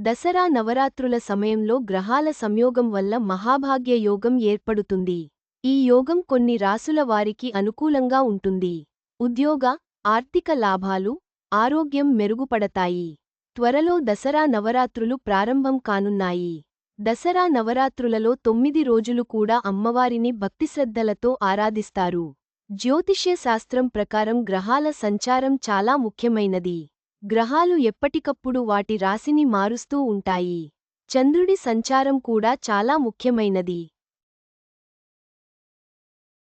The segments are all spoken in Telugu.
దసరా నవరాత్రుల సమయంలో గ్రహాల సంయోగం వల్ల మహాభాగ్య యోగం ఏర్పడుతుంది. ఈ యోగం కొన్ని రాసుల వారికి అనుకూలంగా ఉంటుంది. ఉద్యోగ ఆర్థిక లాభాలు ఆరోగ్యం మెరుగుపడతాయి. త్వరలో దసరా నవరాత్రులు ప్రారంభం కానున్నాయి. దసరా నవరాత్రులలో తొమ్మిది రోజులు కూడా అమ్మవారిని భక్తిశ్రద్ధలతో ఆరాధిస్తారు. జ్యోతిష్య శాస్త్రం ప్రకారం గ్రహాల సంచారం చాలా ముఖ్యమైనది. గ్రహాలు ఎప్పటికప్పుడు వాటి రాశిని మారుస్తూ ఉంటాయి. చంద్రుడి సంచారం కూడా చాలా ముఖ్యమైనది.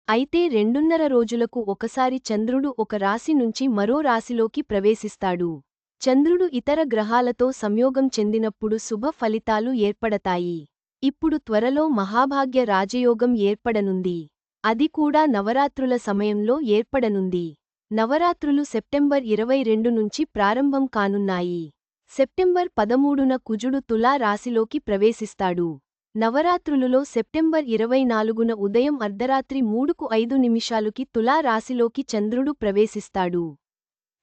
అయితే రెండున్నర రోజులకు ఒకసారి చంద్రుడు ఒక రాశి నుంచి మరో రాశిలోకి ప్రవేశిస్తాడు. చంద్రుడు ఇతర గ్రహాలతో సంయోగం చెందినప్పుడు శుభ ఫలితాలు ఏర్పడతాయి. ఇప్పుడు త్వరలో మహాభాగ్య రాజయోగం ఏర్పడనుంది. అది కూడా నవరాత్రుల సమయంలో ఏర్పడనుంది. నవరాత్రులు సెప్టెంబర్ ఇరవై రెండు నుంచి ప్రారంభం కానున్నాయి. సెప్టెంబర్ పదమూడున కుజుడు తులా రాశిలోకి ప్రవేశిస్తాడు. నవరాత్రులులో సెప్టెంబర్ ఇరవై నాలుగున ఉదయం అర్ధరాత్రి మూడుకు ఐదు నిమిషాలుకి తులా రాశిలోకి చంద్రుడు ప్రవేశిస్తాడు.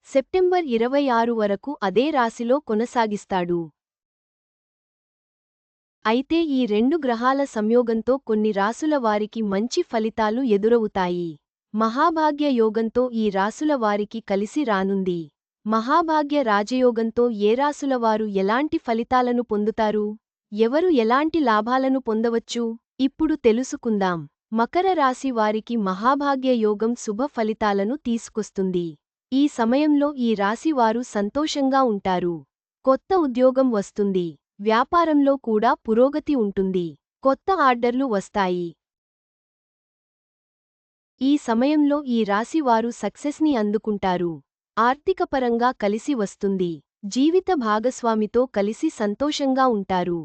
సెప్టెంబర్ ఇరవై ఆరు వరకు అదే రాశిలో కొనసాగిస్తాడు. అయితే ఈ రెండు గ్రహాల సంయోగంతో కొన్ని రాసుల వారికి మంచి ఫలితాలు ఎదురవుతాయి. మహాభాగ్య యోగంతో ఈ రాసుల వారికి కలిసి రానుంది. మహాభాగ్య రాజయోగంతో ఏ రాసులవారు ఎలాంటి ఫలితాలను పొందుతారు? ఎవరు ఎలాంటి లాభాలను పొందవచ్చు? ఇప్పుడు తెలుసుకుందాం. మకర రాశి వారికి మహాభాగ్య యోగం శుభ ఫలితాలను తీసుకొస్తుంది. ఈ సమయంలో ఈ రాశివారు సంతోషంగా ఉంటారు. కొత్త ఉద్యోగం వస్తుంది. వ్యాపారంలో కూడా పురోగతి ఉంటుంది. కొత్త ఆర్డర్లు వస్తాయి. ఈ సమయంలో ఈ రాశివారు సక్సెస్ని అందుకుంటారు. ఆర్థికపరంగా కలిసి వస్తుంది. జీవిత భాగస్వామితో కలిసి సంతోషంగా ఉంటారు.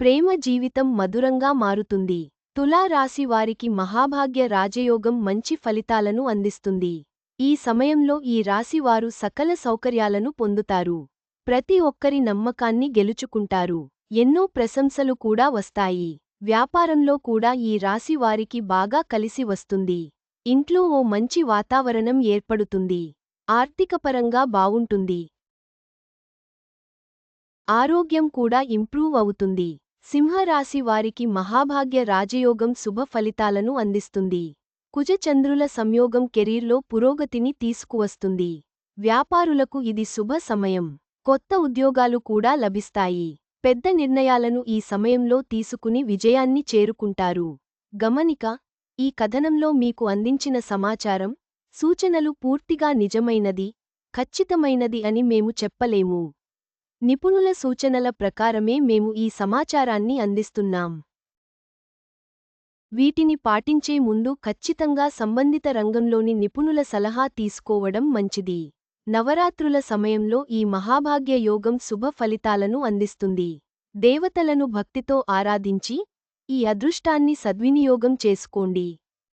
ప్రేమ జీవితం మధురంగా మారుతుంది. తులారాశి వారికి మహాభాగ్య రాజయోగం మంచి ఫలితాలను అందిస్తుంది. ఈ సమయంలో ఈ రాశివారు సకల సౌకర్యాలను పొందుతారు. ప్రతి ఒక్కరి నమ్మకాన్ని గెలుచుకుంటారు. ఎన్నో ప్రశంసలు కూడా వస్తాయి. వ్యాపారంలో కూడా ఈ రాశివారికి బాగా కలిసి వస్తుంది. ఇంట్లో ఓ మంచి వాతావరణం ఏర్పడుతుంది. ఆర్థికపరంగా బావుంటుంది. ఆరోగ్యం కూడా ఇంప్రూవ్ అవుతుంది. సింహరాశి వారికి మహాభాగ్య రాజయోగం శుభ ఫలితాలను అందిస్తుంది. కుజచంద్రుల సంయోగం కెరీర్లో పురోగతిని తీసుకువస్తుంది. వ్యాపారులకు ఇది శుభ సమయం. కొత్త ఉద్యోగాలు కూడా లభిస్తాయి. పెద్ద నిర్ణయాలను ఈ సమయంలో తీసుకుని విజయాన్ని చేరుకుంటారు. గమనిక ఈ కథనంలో మీకు అందించిన సమాచారం సూచనలు పూర్తిగా నిజమైనది ఖచ్చితమైనది అని మేము చెప్పలేము. నిపుణుల సూచనల ప్రకారమే మేము ఈ సమాచారాన్ని అందిస్తున్నాం. వీటిని పాటించే ముందు ఖచ్చితంగా సంబంధిత రంగంలోని నిపుణుల సలహా తీసుకోవడం మంచిది. నవరాత్రుల సమయంలో ఈ మహాభాగ్య యోగం శుభ ఫలితాలను అందిస్తుంది. దేవతలను భక్తితో ఆరాధించి ఈ అదృష్టాన్ని సద్వినియోగం చేసుకోండి.